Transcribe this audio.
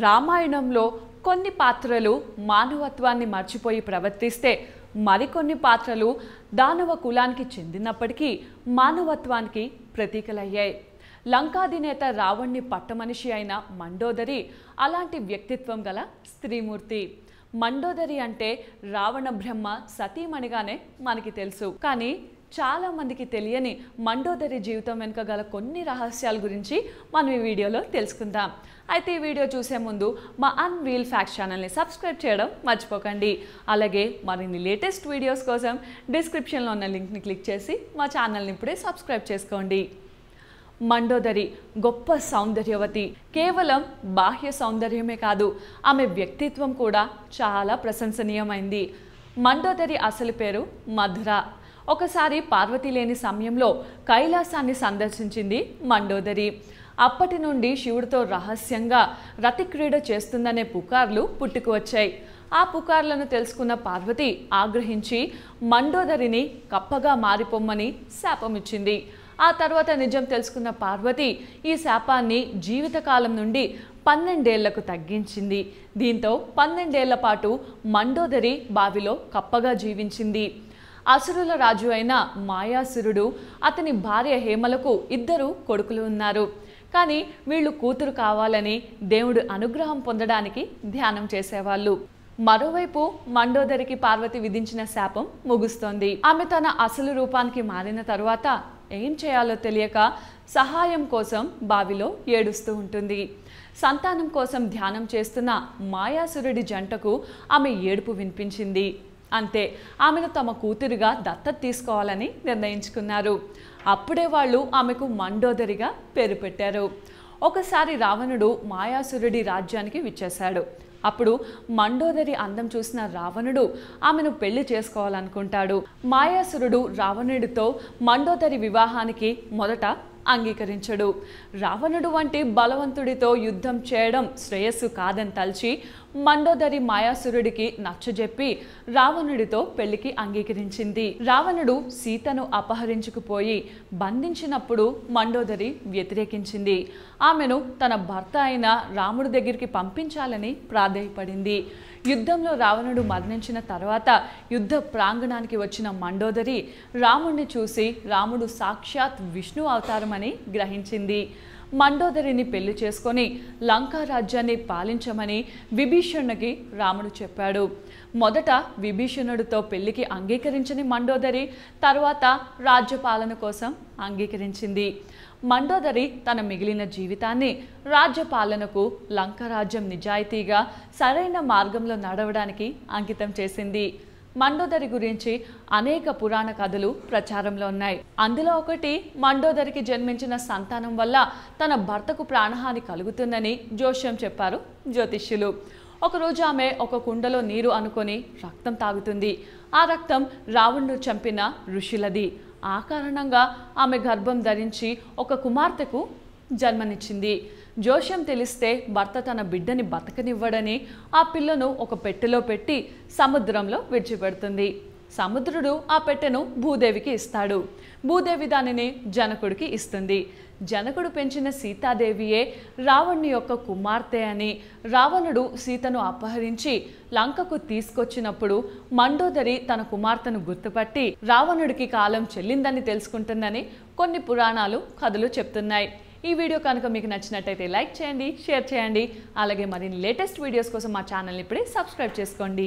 రామాయణంలో కొన్ని పాత్రలు మానవత్వాన్ని మర్చిపోయి ప్రవర్తిస్తే మరికొన్ని పాత్రలు దానవ కులానికి చెందినప్పటికీ మానవత్వానికి ప్రతీకలయ్యాయి. లంకాధినేత రావణ్ణి పట్టమనిషి అయిన మండోదరి అలాంటి వ్యక్తిత్వం గల స్త్రీమూర్తి. మండోదరి అంటే రావణ బ్రహ్మ సతీమణిగానే మనకి తెలుసు. కానీ చాలామందికి తెలియని మండోదరి జీవితం వెనుక గల కొన్ని రహస్యాల గురించి మనం ఈ వీడియోలో తెలుసుకుందాం. అయితే ఈ వీడియో చూసే ముందు మా అన్ ఫ్యాక్ట్ ఛానల్ని సబ్స్క్రైబ్ చేయడం మర్చిపోకండి. అలాగే మరిన్ని లేటెస్ట్ వీడియోస్ కోసం డిస్క్రిప్షన్లో ఉన్న లింక్ని క్లిక్ చేసి మా ఛానల్ని ఇప్పుడే సబ్స్క్రైబ్ చేసుకోండి. మండోదరి గొప్ప సౌందర్యవతి కేవలం బాహ్య సౌందర్యమే కాదు ఆమె వ్యక్తిత్వం కూడా చాలా ప్రశంసనీయమైంది. మండోదరి అసలు పేరు మధుర. ఒకసారి పార్వతి లేని సమయంలో కైలాసాన్ని సందర్శించింది మండోదరి. అప్పటి నుండి శివుడితో రహస్యంగా రతిక్రీడ చేస్తుందనే పుకార్లు పుట్టుకు వచ్చాయి. ఆ పుకార్లను తెలుసుకున్న పార్వతి ఆగ్రహించి మండోదరిని కప్పగా మారిపోమ్మని శాపమిచ్చింది. ఆ తర్వాత నిజం తెలుసుకున్న పార్వతి ఈ శాపాన్ని జీవితకాలం నుండి పన్నెండేళ్ళకు తగ్గించింది. దీంతో పన్నెండేళ్ళ పాటు మండోదరి బావిలో కప్పగా జీవించింది. అసురుల రాజు అయిన మాయాసురుడు అతని భార్య హేమలకు ఇద్దరు కొడుకులు ఉన్నారు. కానీ వీళ్ళు కూతురు కావాలని దేవుడు అనుగ్రహం పొందడానికి ధ్యానం చేసేవాళ్ళు. మరోవైపు మండోదరికి పార్వతి విధించిన శాపం ముగుస్తోంది. ఆమె తన అసలు రూపానికి మారిన తరువాత ఏం చేయాలో తెలియక సహాయం కోసం బావిలో ఏడుస్తూ ఉంటుంది. సంతానం కోసం ధ్యానం చేస్తున్న మాయాసురుడి జంటకు ఆమె ఏడుపు వినిపించింది. అంతే ఆమెను తమ కూతురుగా దత్తత తీసుకోవాలని నిర్ణయించుకున్నారు. అప్పుడే వాళ్ళు ఆమెకు మండోదరిగా పేరు పెట్టారు. ఒకసారి రావణుడు మాయాసురుడి రాజ్యానికి విచ్చేశాడు. అప్పుడు మండోదరి అందం చూసిన రావణుడు ఆమెను పెళ్ళి చేసుకోవాలనుకుంటాడు. మాయాసురుడు రావణుడితో మండోదరి వివాహానికి మొదట అంగీకరించడు. రావణుడు వంటి బలవంతుడితో యుద్ధం చేయడం శ్రేయస్సు కాదని తలచి మండోదరి మాయాసురుడికి నచ్చజెప్పి రావణుడితో పెళ్ళికి అంగీకరించింది. రావణుడు సీతను అపహరించుకుపోయి బంధించినప్పుడు మండోదరి వ్యతిరేకించింది. ఆమెను తన భర్త అయిన రాముడి దగ్గరికి పంపించాలని ప్రాధేయపడింది. యుద్ధంలో రావణుడు మరణించిన తర్వాత యుద్ధ ప్రాంగణానికి వచ్చిన మండోదరి రాముణ్ణి చూసి రాముడు సాక్షాత్ విష్ణు అవతారమని గ్రహించింది. మండోదరిని పెళ్ళి చేసుకొని లంకా రాజ్యాన్ని పాలించమని విభీషణుడికి రాముడు చెప్పాడు. మొదట విభీషణుడితో పెళ్ళికి అంగీకరించని మండోదరి తర్వాత రాజ్యపాలన కోసం అంగీకరించింది. మండోదరి తన మిగిలిన జీవితాన్ని రాజ్యపాలనకు లంకరాజ్యం నిజాయితీగా సరైన మార్గంలో నడవడానికి అంకితం చేసింది. మండోదరి గురించి అనేక పురాణ కథలు ప్రచారంలో ఉన్నాయి. అందులో ఒకటి మండోదరికి జన్మించిన సంతానం వల్ల తన భర్తకు ప్రాణహాని కలుగుతుందని జోష్యం చెప్పారు జ్యోతిష్యులు. ఒకరోజు ఆమె ఒక కుండలో నీరు అనుకొని రక్తం తాగుతుంది. ఆ రక్తం రావణ్ణు చంపిన ఋషులది. ఆ కారణంగా ఆమె గర్భం ధరించి ఒక కుమార్తెకు జన్మనిచ్చింది. జోష్యం తెలిస్తే భర్త తన బిడ్డని బతకనివ్వడని ఆ పిల్లను ఒక పెట్టెలో పెట్టి సముద్రంలో విడిచిపెడుతుంది. సముద్రుడు ఆ పెట్టెను భూదేవికి ఇస్తాడు. భూదేవి దానిని జనకుడికి ఇస్తుంది. జనకుడు పెంచిన సీతాదేవియే రావణుని యొక్క కుమార్తె అని రావణుడు సీతను అపహరించి లంకకు తీసుకొచ్చినప్పుడు మండోదరి తన కుమార్తెను గుర్తుపట్టి రావణుడికి కాలం చెల్లిందని తెలుసుకుంటుందని కొన్ని పురాణాలు కథలు చెప్తున్నాయి. ఈ వీడియో కనుక మీకు నచ్చినట్టయితే లైక్ చేయండి షేర్ చేయండి. అలాగే మరిన్ని లేటెస్ట్ వీడియోస్ కోసం మా ఛానల్ని ఇప్పుడే సబ్స్క్రైబ్ చేసుకోండి.